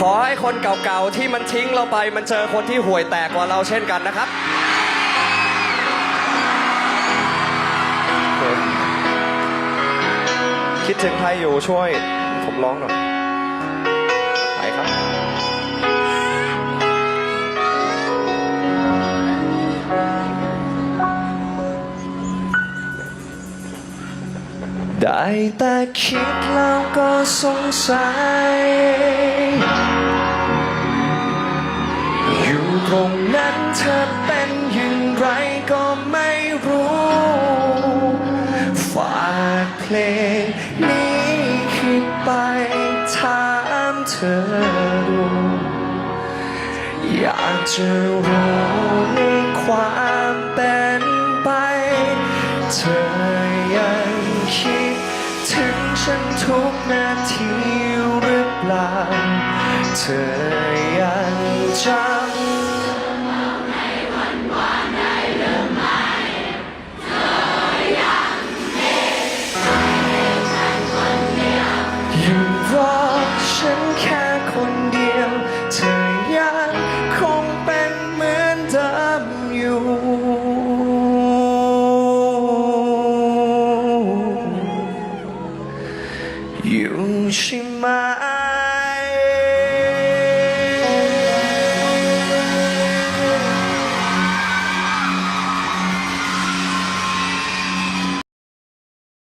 ขอให้คนเก่าๆที่มันทิ้งเราไป มันเจอคนที่ห่วยแตกกว่าเราเช่นกันนะครับคิดถึงใครอยู่ช่วยผมร้องหน่อยไปครับ ได้แต่คิดแล้วก็สงสัย งนั้นเธอเป็นอย่างไรก็ไม่รู้ ฝากเพลงนี้คิดไปถามเธอดู อยากจะรู้ในความเป็นไป เธอยังคิดถึงฉันทุกนาทีหรือเปล่า เธอยังจำ ฉันแค่คนเดียว เธอยังคงเป็นเหมือนเดิมอยู่ อยู่ใช่ไหม